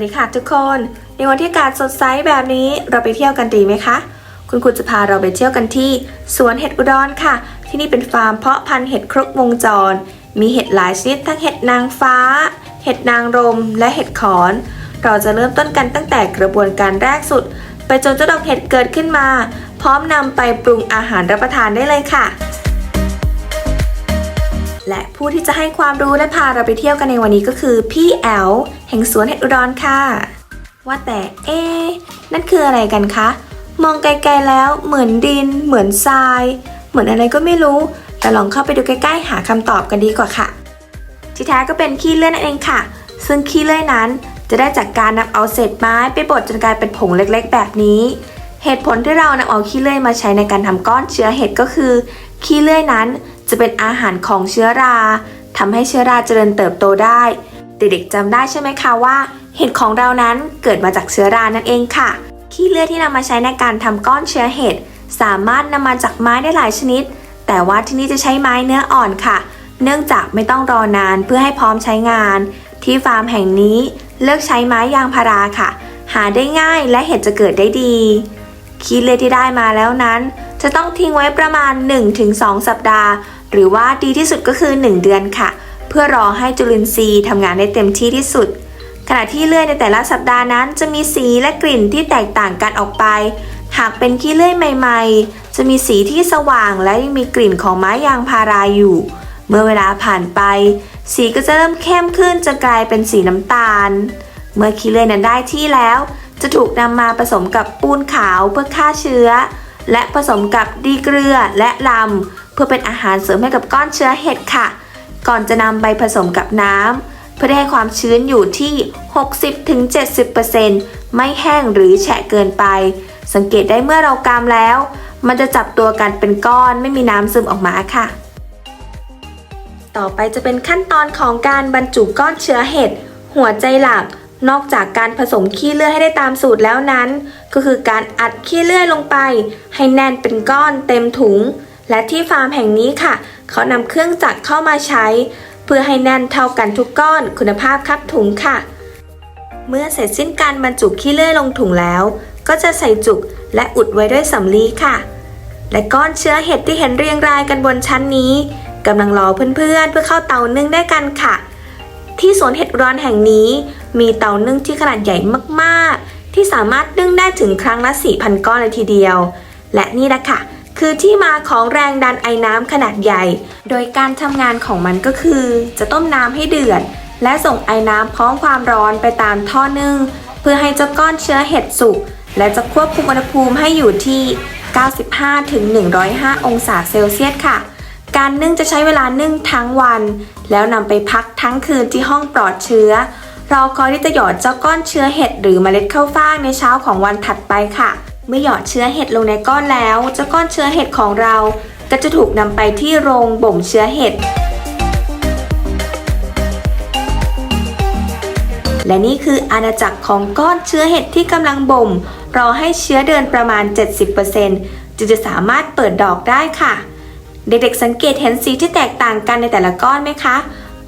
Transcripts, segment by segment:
วัสดีค่ะทุกคน ในวันที่อากาศสดใสแบบนี้เราไปเที่ยวกันดีไหมคะ คุณครูจะพาเราไปเที่ยวกันที่ สวนเห็ดอุดรค่ะ ที่นี่เป็นฟาร์มเพาะพันธุ์เห็ดครบวงจร มีเห็ดหลายชนิดทั้งเห็ดนางฟ้า เห็ดนางรม และเห็ดขอน เราจะเริ่มต้นกันตั้งแต่กระบวนการแรกสุด ไปจนเจ้าดอกเห็ดเกิดขึ้นมา พร้อมนำไปปรุงอาหารรับประทานได้เลยค่ะ และผู้ที่จะให้ความรู้และพาเราไปเที่ยวกันในวันนี้ก็คือพี่แอลแห่งสวนเห็ดอุดรค่ะ ว่าแต่เอ๊นั่นคืออะไรกันคะ มองไกลๆแล้วเหมือนดิน เหมือนทราย เหมือนอะไรก็ไม่รู้ แต่ลองเข้าไปดูใกล้ๆ หาคำตอบกันดีกว่าค่ะ ที่แท้ก็เป็นขี้เลื่อยนั่นเองค่ะ ซึ่งขี้เลื่อยนั้นจะได้จากการนำเอาเศษไม้ไปบดจนกลายเป็นผงเล็กๆ แบบนี้ เหตุผลที่เรานำเอาขี้เลื่อยมาใช้ในการทำก้อนเชื้อเห็ดก็คือขี้เลื่อยนั้น จะเป็นอาหารของเชื้อราทำให้เชื้อราเจริญเติบโตได้ เด็กๆจำได้ใช่ไหมคะว่า เห็ดของเรานั้นเกิดมาจากเชื้อรานั่นเองค่ะ ขี้เลือยที่นำมาใช้ในการทำก้อนเชื้อเห็ดสามารถนำมาจากไม้ได้หลายชนิด แต่ว่าที่นี่จะใช้ไม้เนื้ออ่อนค่ะ เนื่องจากไม่ต้องรอนานเพื่อให้พร้อมใช้งาน ที่ฟาร์มแห่งนี้เลือกใช้ไม้ยางพาราค่ะ หาได้ง่ายและเห็ดจะเกิดได้ดี ขี้เลือยที่ได้มาแล้วนั้น จะต้องทิ้งไว้ประมาณ 1-2 สัปดาห์ หรือว่าดีที่สุดก็คือ 1 เดือนค่ะ เพื่อรอให้จุลินทรีย์ทำงานได้เต็มที่ที่สุด ขณะที่เลื่อยในแต่ละสัปดาห์นั้น จะมีสีและกลิ่นที่แตกต่างกันออกไป หากเป็นขี้เลื่อยใหม่ๆ จะมีสีที่สว่างและยังมีกลิ่นของไม้ยางพาราอยู่ เมื่อเวลาผ่านไป สีก็จะเริ่มเข้มขึ้นจนกลายเป็นสีน้ำตาล เมื่อขี้เลื่อยนั้นได้ที่แล้ว จะถูกนำมาผสมกับปูนขาวเพื่อฆ่าเชื้อ และผสมกับดีเกลือและลำ พื่อเป็นอาหารเสริมให้กับก้อนเชื้อเห็ดค่ะ ก่อนจะนำไปผสมกับน้ำเพื่อให้ความชื้นอยู่ที่ 60-70%ไม่แห้งหรือแฉะเกินไป สังเกตได้เมื่อเรากามแล้ว มันจะจับตัวกันเป็นก้อนไม่มีน้ำซึมออกมาค่ะ ต่อไปจะเป็นขั้นตอนของการบรรจุก้อนเชื้อเห็ดหัวใจหลักนอกจากการผสมขี้เลื่อยให้ได้ตามสูตรแล้วนั้น ก็คือการอัดขี้เลื่อยลงไป ให้แน่นเป็นก้อนเต็มถุง และที่ฟาร์มแห่งนี้ค่ะ เขานำเครื่องจักรเข้ามาใช้ เพื่อให้แน่นเท่ากันทุกก้อนคุณภาพครับถุงค่ะ เมื่อเสร็จสิ้นการบรรจุขี้เลื่อยลงถุงแล้ว ก็จะใส่จุกและอุดไว้ด้วยสำลีค่ะ และก้อนเชื้อเห็ดที่เห็นเรียงรายกันบนชั้นนี้กำลังรอเพื่อนๆ เพื่อเข้าเตานึ่งได้กันค่ะ ที่สวนเห็ดร้อนแห่งนี้ มีเตานึ่งที่ขนาดใหญ่มากๆ ที่สามารถนึ่งได้ถึงครั้งละ4,000 ก้อนเลยทีเดียว และนี่แหละค่ะ คือที่มาของแรงดันไอ้น้ำขนาดใหญ่ โดยการทำงานของมันก็คือ จะต้มน้ำให้เดือด และส่งไอ้น้ำพร้อมความร้อนไปตามท่อนึ่ง เพื่อให้เจ้าก้อนเชื้อเห็ดสุก และจะควบคุมอุณหภูมิให้อยู่ที่ 95-105 องศาเซลเซียสค่ะ การนึ่งจะใช้เวลานึ่งทั้งวัน แล้วนำไปพักทั้งคืนที่ห้องปลอดเชื้อ รอคอยที่จะหยอดเจ้าก้อนเชื้อเห็ดหรือเมล็ดข้าวฟ่างในเช้าของวันถัดไปค่ะ เมื่อหยอดเชื้อเห็ดลงในก้อนแล้วเจ้าก้อนเชื้อเห็ดของเรา ก็จะถูกนำไปที่โรงบ่มเชื้อเห็ด และนี่คืออาณาจักรของก้อนเชื้อเห็ดที่กำลังบ่ม รอให้เชื้อเดินประมาณ 70%จึงจะสามารถเปิดดอกได้ค่ะ เด็กๆสังเกตเห็นสีที่แตกต่างกันในแต่ละก้อนไหมคะ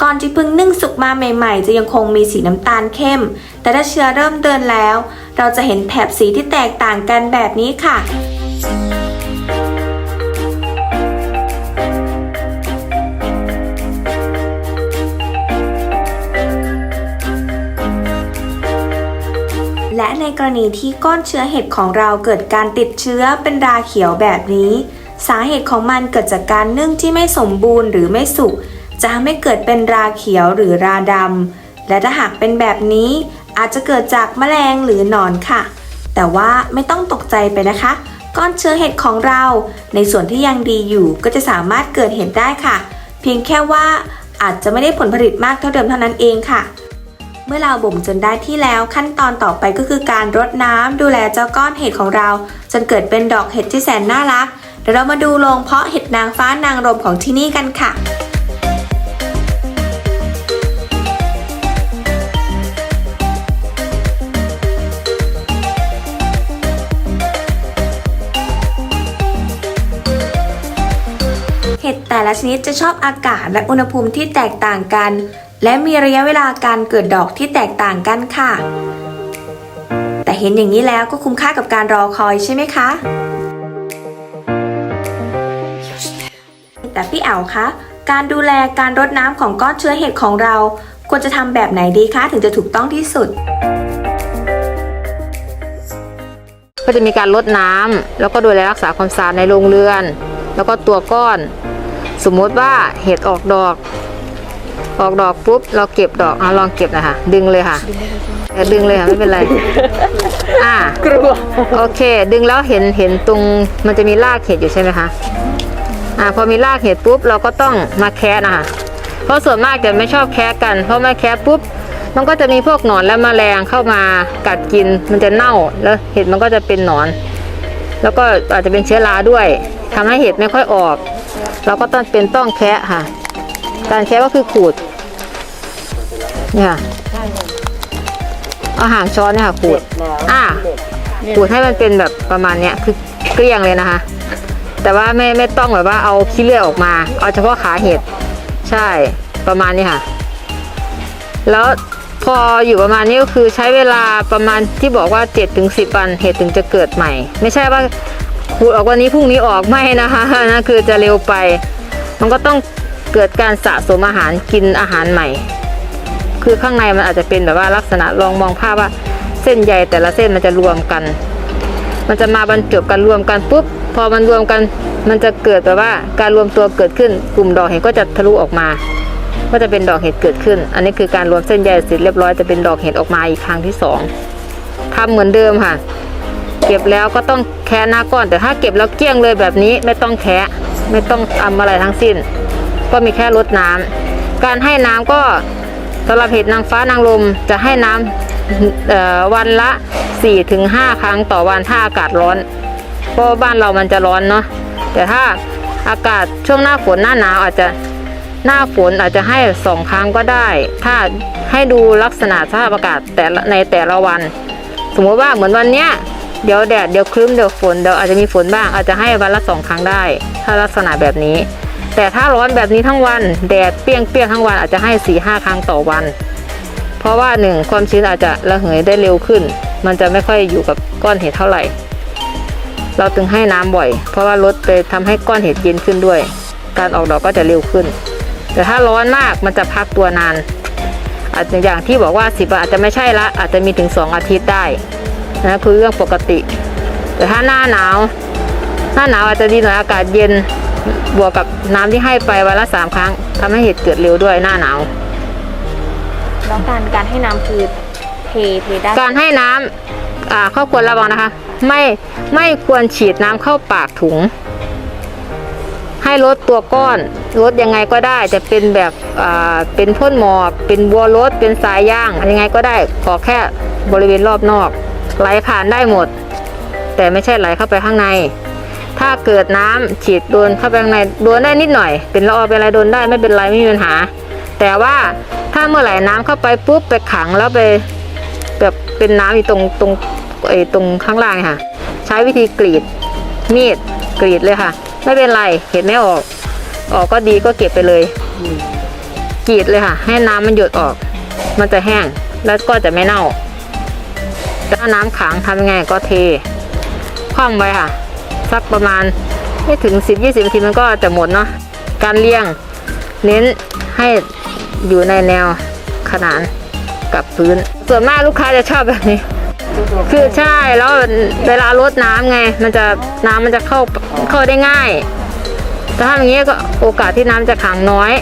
ก้อนที่เพิ่งนึ่งสุกมาใหม่ ๆ จะยังคงมีสีน้ำตาลเข้ม แต่ถ้าเชื้อเริ่มเดินแล้ว เราจะเห็นแถบสีที่แตกต่างกันแบบนี้ค่ะและในกรณีที่ก้อนเชื้อเห็ดของเราเกิดการติดเชื้อเป็นราเขียวแบบนี้ สาเหตุของมันเกิดจากการนึ่งที่ไม่สมบูรณ์หรือไม่สุก จะทำให้เกิดเป็นราเขียวหรือราดำ และถ้าหากเป็นแบบนี้ อาจจะเกิดจากแมลงหรือหนอนค่ะ แต่ว่าไม่ต้องตกใจไปนะคะ ก้อนเชื้อเห็ดของเรา ในส่วนที่ยังดีอยู่ก็จะสามารถเกิดเห็ดได้ค่ะ เพียงแค่ว่าอาจจะไม่ได้ผลผลิตมากเท่าเดิมเท่านั้นเองค่ะ เมื่อเราบ่มจนได้ที่แล้วขั้นตอนต่อไปก็คือการรดน้ำดูแลเจ้าก้อนเห็ดของเรา จนเกิดเป็นดอกเห็ดที่แสนน่ารักเดี๋ยวเรามาดูโรงเพาะเห็ดนางฟ้านางรมของที่นี่กันค่ะ ละชนิดจะชอบอากาศและอุณหภูมิที่แตกต่างกัน และมีระยะเวลาการเกิดดอกที่แตกต่างกันค่ะ แต่เห็นอย่างนี้แล้วก็คุ้มค่ากับการรอคอยใช่ไหมคะ แต่พี่แอ๋วคะการดูแลการรดน้ำของก้อนเชื้อเห็ดของเราควรจะทำแบบไหนดีคะถึงจะถูกต้องที่สุดก็จะมีการลดน้ำแล้วก็ดูแลรักษาความสะอาดในโรงเรือน แล้วก็ตัวก้อน สมมุติว่าเห็ดออกดอก ออกดอกปุ๊บเราเก็บดอกอะลองเก็บหนะคะ ดึงเลยค่ะเออดึงเลยค่ะไม่เป็นไร อ่ากลัวโอเค ดึงแล้วเห็นเห็นตรงมันจะมีรากเห็ดอยู่ใช่ไหมคะอ่าพอมีรากเห็ดปุ๊บเราก็ต้องมาแคะนะคะเพราะส่วนมากจะไม่ชอบแคะกันเพราะมาแคะปุ๊บมันก็จะมีพวกหนอนและแมลงเข้ามากัดกินมันจะเน่าแล้วเห็ดมันก็จะเป็นหนอน แล้วก็อาจจะเป็นเชื้อราด้วยทำให้เห็ดไม่ค่อยออก เราก็ต้องเป็นต้องแคะค่ะ การแคะก็คือขูด เนี่ยค่ะเอาหางช้อนเนี่ยค่ะขูด อ่าขูดให้มันเป็นแบบประมาณเนี้ยคือเกลี้ยงเลยนะคะ แต่ว่าไม่ไม่ต้องแบบว่าเอาขี้เลื่อยออกมา เอาเฉพาะขาเห็ด ใช่ประมาณนี้ค่ะ แล้วพออยู่ประมาณนี้ก็คือใช้เวลาประมาณที่บอกว่า7ถึง10 วันเห็ดถึงจะเกิดใหม่ ไม่ใช่ว่า ขูดออกวันนี้พรุ่งนี้ออกไม่นะคะนั่นคือจะเร็วไป มันก็ต้องเกิดการสะสมอาหารกินอาหารใหม่ คือข้างในมันอาจจะเป็นแบบว่าลักษณะลองมองภาพว่าเส้นใยแต่ละเส้นมันจะรวมกัน มันจะมาบรรจบกันรวมกันปุ๊บพอมันรวมกันมันจะเกิดแบบว่าการรวมตัวเกิดขึ้น กลุ่มดอกเห็ดก็จะทะลุออกมา ก็จะเป็นดอกเห็ดเกิดขึ้น อันนี้คือการรวมเส้นใยเสร็จเรียบร้อยจะเป็นดอกเห็ดออกมาอีกครั้งที่สองทำเหมือนเดิมค่ะ ก็บแล้วก็ต้องแคะหน้าก้อน แต่ถ้าเก็บแล้วเกลี้ยงเลยแบบนี้ไม่ต้องแคะไม่ต้องทำอะไรทั้งสิ้น ก็มีแค่รดน้ำการให้น้ำก็สำหรับเห็ดนางฟ้านางลมจะให้น้ำเอ่อวันละ 4-5 ครั้งต่อวันถ้าอากาศร้อนเพราะบ้านเรามันจะร้อนเนาะแต่ถ้าอากาศช่วงหน้าฝนหน้าหนาวอาจจะหน้าฝนอาจจะให้สองครั้งก็ได้ ถ้าให้ดูลักษณะสภาพอากาศแต่ในแต่ละวัน สมมติว่าเหมือนวันเนี้ย เดี๋ยวแดดเดี๋ยวครึ้มเดี๋ยวฝนเดี๋ยวอาจจะมีฝนบ้างอาจจะให้วันละสองครั้งได้ ถ้าลักษณะแบบนี้ แต่ถ้าร้อนแบบนี้ทั้งวัน แดดเปรี้ยงเปรี้ยงๆทั้งวันอาจจะให้4ี่ห้าครั้งต่อวัน เพราะว่าหนึ่งความชื้นอาจจะระเหยได้เร็วขึ้น มันจะไม่ค่อยอยู่กับก้อนเห็ดเท่าไหร่ เราถึงให้น้ำบ่อย เพราะว่าลดไปทำให้ก้อนเห็ดเย็นขึ้นด้วย การออกดอกก็จะเร็วขึ้น แต่ถ้าร้อนมากมันจะพักตัวนานอาจจะอย่างที่บอกว่าสิบอาจจะไม่ใช่ละอาจจะมีถึง 2 อาทิตย์ได้ นะคือเรื่องปกติ แต่ถ้าหน้าหนาว หน้าหนาวอาจจะดีหน่อยอากาศเย็นบวกกับน้ำที่ให้ไปวันละสามครั้งทำให้เห็ดเกิดเร็วด้วยหน้าหนาวแล้วการการให้น้ำคือเทเทได้การให้น้ำอ่าข้อควรระวังนะคะ ไม่ไม่ควรฉีดน้ำเข้าปากถุง ให้ลดตัวก้อนลดยังไงก็ได้จะเป็นแบบอ่าเป็นพ่นหมอก เป็นบัวรถเป็นสายย่างยังไงก็ได้ขอแค่บริเวณรอบนอก ไหลผ่านได้หมด แต่ไม่ใช่ไหลเข้าไปข้างใน ถ้าเกิดน้ำฉีดโดนเข้าไปข้างในโดนได้นิดหน่อย เป็นละอองเป็นอะไรโดนได้ไม่เป็นไรไม่มีปัญหา แต่ว่าถ้าเมื่อไหร่น้ำเข้าไปปุ๊บไปขังแล้วไปแบบเป็นน้ำอยู่ตรงตรงไอ้ตรงข้างล่างค่ะ ใช้วิธีกรีดมีดกรีดเลยค่ะ ไม่เป็นไรเห็นไม่ออก ออกก็ดีก็เก็บไปเลยกรีดเลยค่ะ ให้น้ำมันหยดออก มันจะแห้งแล้วก็จะไม่เน่า ถ้าน้ำขังทำยังไงก็เทคว่ำไว้ค่ะ สักประมาณไม่ถึง 10-20นาทีมันก็จะหมดเนาะการเลี้ยง เน้นให้อยู่ในแนวขนานกับพื้น ส่วนมากลูกค้าจะชอบแบบนี้ คือใช่แล้วเวลารดน้ำไง มันจะน้ำมันจะเข้าเข้าได้ง่ายแต่ถ้าอย่างนี้ก็โอกาสที่น้ำจะขังน้อย